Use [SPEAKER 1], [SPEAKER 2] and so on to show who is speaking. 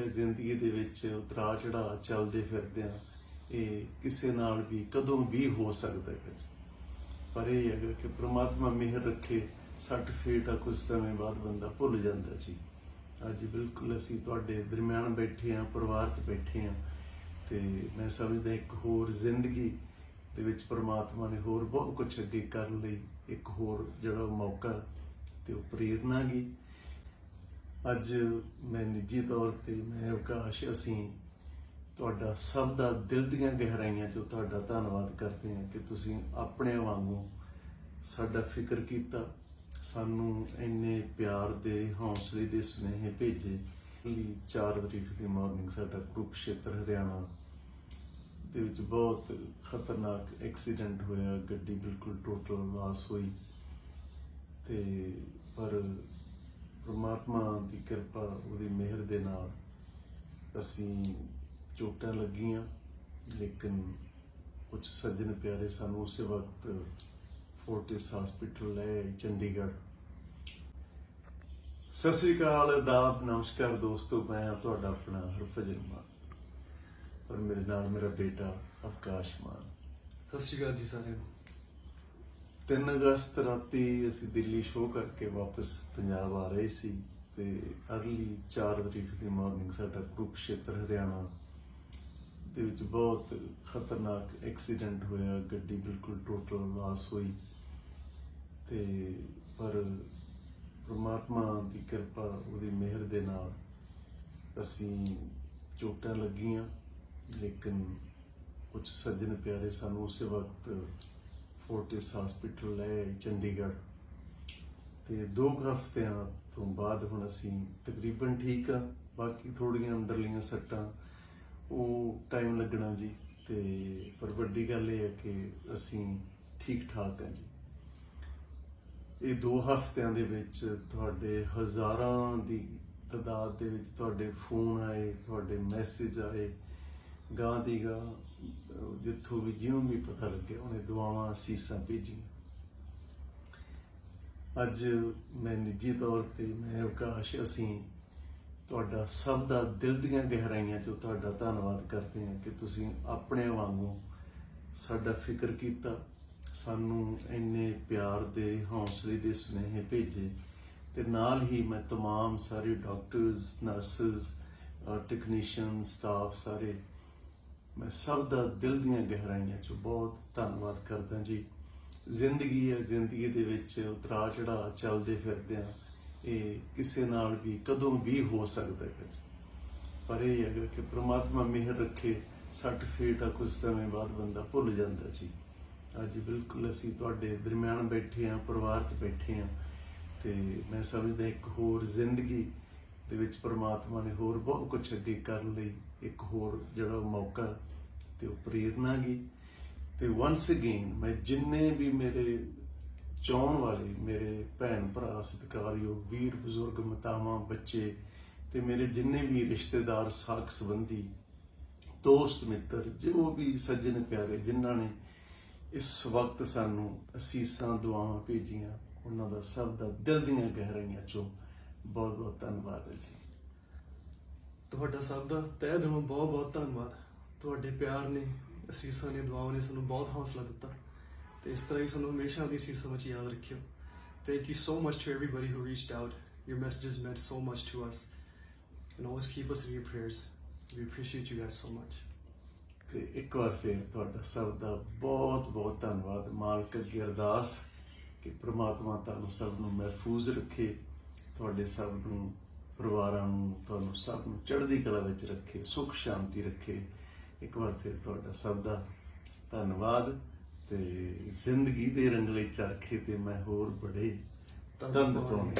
[SPEAKER 1] ਹੈ ਜ਼ਿੰਦਗੀ ਦੇ ਵਿੱਚ ਉਤਰਾਅ ਚੜਾਅ ਚੱਲਦੇ ਫਿਰਦੇ ਆ ਇਹ ਕਿਸੇ ਨਾਲ ਵੀ ਕਦੋਂ ਵੀ ਹੋ ਸਕਦਾ ਹੈ ਪਰ ਇਹ ਹੈਗਾ ਕਿ ਪ੍ਰਮਾਤਮਾ ਮਿਹਰ ਰੱਖੇ, ਸੱਟ ਆ ਕੁਝ ਸਮੇਂ ਬਾਅਦ ਬੰਦਾ ਭੁੱਲ ਜਾਂਦਾ ਜੀ। ਅੱਜ ਬਿਲਕੁਲ ਅਸੀਂ ਤੁਹਾਡੇ ਦਰਮਿਆਨ ਬੈਠੇ ਆ ਪਰਿਵਾਰ 'ਚ ਬੈਠੇ ਆ ਤੇ ਮੈਂ ਸਮਝਦਾ ਇੱਕ ਹੋਰ ਜ਼ਿੰਦਗੀ ਦੇ ਵਿੱਚ ਪ੍ਰਮਾਤਮਾ ਨੇ ਹੋਰ ਬਹੁਤ ਕੁਝ ਅੱਗੇ ਕਰਨ ਲਈ ਇੱਕ ਹੋਰ ਜਿਹੜਾ ਮੌਕਾ ਤੇ ਉਹ ਪ੍ਰੇਰਨਾ ਗੀ। ਅੱਜ ਮੈਂ ਨਿੱਜੀ ਤੌਰ ਤੇ ਮੈਂ ਅਵਕਾਸ਼ ਅਸੀਂ ਤੁਹਾਡਾ ਸਭ ਦਾ ਦਿਲ ਦੀਆਂ ਗਹਿਰਾਈਆਂ 'ਚੋਂ ਤੁਹਾਡਾ ਧੰਨਵਾਦ ਕਰਦੇ ਹਾਂ ਕਿ ਤੁਸੀਂ ਆਪਣੇ ਵਾਂਗੂ ਸਾਡਾ ਫਿਕਰ ਕੀਤਾ, ਸਾਨੂੰ ਇੰਨੇ ਪਿਆਰ ਦੇ, ਹੌਸਲੇ ਦੇ ਸੁਨੇਹੇ ਭੇਜੇ। ਲਈ 4 ਤਰੀਕ ਦੀ ਮਾਰਨਿੰਗ ਸਾਡਾ ਕੁਰੂਕਸ਼ੇਤਰ ਹਰਿਆਣਾ ਦੇ ਵਿੱਚ ਬਹੁਤ ਖਤਰਨਾਕ ਐਕਸੀਡੈਂਟ ਹੋਇਆ, ਗੱਡੀ ਬਿਲਕੁਲ ਟੋਟਲ ਲਾਸ ਹੋਈ। ਤੇ ਪਰ ਪਰਮਾਤਮਾ ਦੀ ਕਿਰਪਾ, ਉਹਦੀ ਮਿਹਰ ਦੇ ਨਾਲ ਅਸੀਂ ਚੋਟਾਂ ਲੱਗੀਆਂ, ਲੇਕਿਨ ਕੁਝ ਸੱਜਣ ਪਿਆਰੇ ਸਾਨੂੰ ਉਸੇ ਵਕਤ ਫੋਰਟਿਸ ਹਸਪੀਟਲ ਲੈ ਚੰਡੀਗੜ੍ਹ। ਸਤਿ ਸ੍ਰੀ ਅਕਾਲ ਆਦਾਬ ਨਮਸਕਾਰ ਦੋਸਤੋ, ਮੈਂ ਹਾਂ ਤੁਹਾਡਾ ਆਪਣਾ ਹਰਭਜਨ ਮਾਨ। ਔਰ ਮੇਰੇ ਨਾਲ ਮੇਰਾ ਬੇਟਾ ਅਵਕਾਸ਼ ਮਾਨ।
[SPEAKER 2] ਸਤਿ ਸ਼੍ਰੀ ਅਕਾਲ ਜੀ ਸਾਰਿਆਂ ਨੂੰ।
[SPEAKER 1] 3 ਅਗਸਤ ਰਾਤੀ ਅਸੀਂ ਦਿੱਲੀ ਸ਼ੋਅ ਕਰਕੇ ਵਾਪਸ ਪੰਜਾਬ ਆ ਰਹੇ ਸੀ ਤੇ ਅਰਲੀ 4 ਤਰੀਕ ਦੀ ਮਾਰਨਿੰਗ ਸਾਡਾ ਕੁਰੂਕਸ਼ੇਤਰ, ਹਰਿਆਣਾ ਦੇ ਵਿੱਚ ਬਹੁਤ ਖਤਰਨਾਕ ਐਕਸੀਡੈਂਟ ਹੋਇਆ, ਗੱਡੀ ਬਿਲਕੁਲ ਟੋਟਲ ਲਾਸ ਹੋਈ ਤੇ ਪਰ ਪ੍ਰਮਾਤਮਾ ਦੀ ਕਿਰਪਾ, ਉਹਦੀ ਮਿਹਰ ਦੇ ਨਾਲ ਅਸੀਂ ਚੋਟਾਂ ਲੱਗੀਆਂ, ਲੇਕਿਨ ਕੁਝ ਸੱਜਣ ਪਿਆਰੇ ਸਾਨੂੰ ਉਸੇ ਵਕਤ ਫੋਰਟਿਸ ਹਸਪੀਟਲ ਹੈ ਚੰਡੀਗੜ੍ਹ। ਤੇ ਦੋ ਕੁ ਹਫ਼ਤਿਆਂ ਤੋਂ ਬਾਅਦ ਹੁਣ ਅਸੀਂ ਤਕਰੀਬਨ ਠੀਕ ਆ ਬਾਕੀ ਥੋੜੀਆਂ ਅੰਦਰਲੀਆਂ ਸੱਟਾਂ, ਉਹ ਟਾਈਮ ਲੱਗਣਾ ਜੀ। ਤੇ ਪਰ ਵੱਡੀ ਗੱਲ ਇਹ ਹੈ ਕਿ ਅਸੀਂ ਠੀਕ ਠਾਕ ਹਾਂ ਜੀ। ਇਹ ਦੋ ਹਫ਼ਤਿਆਂ ਦੇ ਵਿੱਚ ਤੁਹਾਡੇ ਹਜ਼ਾਰਾਂ ਦੀ ਤਦਾਦ ਦੇ ਵਿੱਚ ਤੁਹਾਡੇ ਫੋਨ ਆਏ, ਤੁਹਾਡੇ ਮੈਸੇਜ ਆਏ ਗਾਂ ਦੀ ਗਾਂ ਅਹ ਜਿੱਥੋਂ ਵੀ ਜਿਉਂ ਵੀ ਪਤਾ ਲੱਗਿਆ ਉਹਨੇ ਦੁਆਵਾਂ ਅਸੀਸਾਂ ਭੇਜੀਆਂ ਅੱਜ ਮੈਂ ਨਿੱਜੀ ਤੌਰ ਤੇ ਮੈਂ ਅਵਕਾਸ਼ ਅਸੀਂ ਤੁਹਾਡਾ ਸਭ ਦਾ ਦਿਲ ਦੀਆਂ ਗਹਿਰਾਈਆਂ 'ਚੋਂ ਤੁਹਾਡਾ ਧੰਨਵਾਦ ਕਰਦੇ ਹਾਂ ਕਿ ਤੁਸੀਂ ਆਪਣੇ ਵਾਂਗੂ ਸਾਡਾ ਫਿਕਰ ਕੀਤਾ ਸਾਨੂੰ ਇੰਨੇ ਪਿਆਰ ਦੇ ਹੌਸਲੇ ਦੇ ਸੁਨੇਹੇ ਭੇਜੇ ਤੇ ਨਾਲ ਹੀ ਮੈਂ तमाम ਸਾਰੇ ਡਾਕਟਰਸ ਨਰਸਸ ਟੈਕਨੀਸ਼ੀਅਨ ਸਟਾਫ ਸਾਰੇ ਮੈਂ ਸਭ ਦਾ ਦਿਲ ਦੀਆਂ ਗਹਿਰਾਈਆਂ 'ਚੋਂ ਬਹੁਤ ਧੰਨਵਾਦ ਕਰਦਾ ਜੀ। ਜ਼ਿੰਦਗੀ ਹੈ, ਜ਼ਿੰਦਗੀ ਦੇ ਵਿੱਚ ਉਤਰਾਅ ਚੜਾਅ ਚੱਲਦੇ ਫਿਰਦੇ ਆ ਇਹ ਕਿਸੇ ਨਾਲ ਵੀ ਕਦੋਂ ਵੀ ਹੋ ਸਕਦਾ ਹੈ ਪਰ ਇਹ ਹੈਗਾ ਕਿ ਪ੍ਰਮਾਤਮਾ ਮਿਹਰ ਰੱਖੇ ਸੱਟ ਫੇਟ ਆ ਕੁਝ ਸਮੇਂ ਬਾਅਦ ਬੰਦਾ ਭੁੱਲ ਜਾਂਦਾ ਜੀ। ਅੱਜ ਬਿਲਕੁਲ ਅਸੀਂ ਤੁਹਾਡੇ ਦਰਮਿਆਨ ਬੈਠੇ ਆ ਪਰਿਵਾਰ 'ਚ ਬੈਠੇ ਆ ਤੇ ਮੈਂ ਸਮਝਦਾ ਇੱਕ ਹੋਰ ਜ਼ਿੰਦਗੀ ਦੇ ਵਿੱਚ ਪ੍ਰਮਾਤਮਾ ਨੇ ਹੋਰ ਬਹੁਤ ਕੁਝ ਅੱਗੇ ਕਰਨ ਲਈ ਇੱਕ ਹੋਰ ਜਿਹੜਾ ਮੌਕਾ ਤੇ ਉਹ ਪ੍ਰੇਰਨਾ ਗੀ ਤੇ ਵਾਂਸ ਅਗੇਨ ਮੈਂ ਜਿੰਨੇ ਵੀ ਮੇਰੇ ਚਾਹਣ ਵਾਲੇ ਮੇਰੇ ਭੈਣ ਭਰਾ, ਸਤਿਕਾਰਯੋਗ ਵੀਰ, ਬਜ਼ੁਰਗ, ਮਾਤਾਵਾਂ, ਬੱਚੇ ਤੇ ਮੇਰੇ ਜਿੰਨੇ ਵੀ ਰਿਸ਼ਤੇਦਾਰ, ਸਾਖ ਸੰਬੰਧੀ, ਦੋਸਤ, ਮਿੱਤਰ, ਜੋ ਵੀ ਸੱਜਣ ਪਿਆਰੇ ਜਿਨ੍ਹਾਂ ਨੇ ਇਸ ਵਕਤ ਸਾਨੂੰ ਅਸੀਸਾਂ, ਦੁਆਵਾਂ ਭੇਜੀਆਂ, ਉਹਨਾਂ ਦਾ ਸਭ ਦਾ ਦਿਲ ਦੀਆਂ ਗਹਿਰਾਈਆਂ ਚੋਂ ਬਹੁਤ ਬਹੁਤ ਧੰਨਵਾਦ ਹੈ ਜੀ।
[SPEAKER 2] ਤੁਹਾਡਾ ਸਭ ਦਾ ਤਹਿ ਦਿਲੋਂ ਬਹੁਤ ਬਹੁਤ ਧੰਨਵਾਦ। ਤੁਹਾਡੇ ਪਿਆਰ ਨੇ ਅਸੀਸਾਂ ਨੇ ਦੁਆਵਾਂ ਨੇ ਸਾਨੂੰ ਬਹੁਤ ਹੌਸਲਾ ਦਿੱਤਾ। ਤੇ ਇਸ ਤਰ੍ਹਾਂ ਹੀ ਸਾਨੂੰ ਹਮੇਸ਼ਾ ਦੀ ਅਸੀਸਾਂ ਵਿੱਚ ਯਾਦ ਰੱਖਿਓ। Thank you so much to everybody who reached out. Your messages meant so much to us. And always keep us in your prayers. We appreciate you guys so much.
[SPEAKER 1] ਤੇ ਇੱਕ ਵਾਰ ਫਿਰ ਤੁਹਾਡਾ ਸਭ ਦਾ ਬਹੁਤ ਬਹੁਤ ਧੰਨਵਾਦ। ਮਾਲਕ ਅੱਗੇ ਅਰਦਾਸ ਕਿ ਪ੍ਰਮਾਤਮਾ ਤੁਹਾਨੂੰ ਸਭ ਨੂੰ ਮਹਿਫੂਜ਼ ਰੱਖੇ। ਤੁਹਾਡੇ ਸਭ ਨੂੰ ਪਰਿਵਾਰਾਂ ਨੂੰ ਤੁਹਾਨੂੰ ਸਭ ਨੂੰ ਚੜ੍ਹਦੀ ਕਲਾ ਵਿੱਚ ਰੱਖੇ ਸੁਖ ਸ਼ਾਂਤੀ ਰੱਖੇ। ਇੱਕ ਵਾਰ ਫਿਰ ਤੁਹਾਡਾ ਸਭ ਦਾ ਧੰਨਵਾਦ ਤੇ ਜ਼ਿੰਦਗੀ ਦੇ ਰੰਗਲੇ ਚਰਖੇ ਤੇ ਮੈਂ ਹੋਰ ਬੜੇ ਤੰਦ ਪਾਉਣੇ।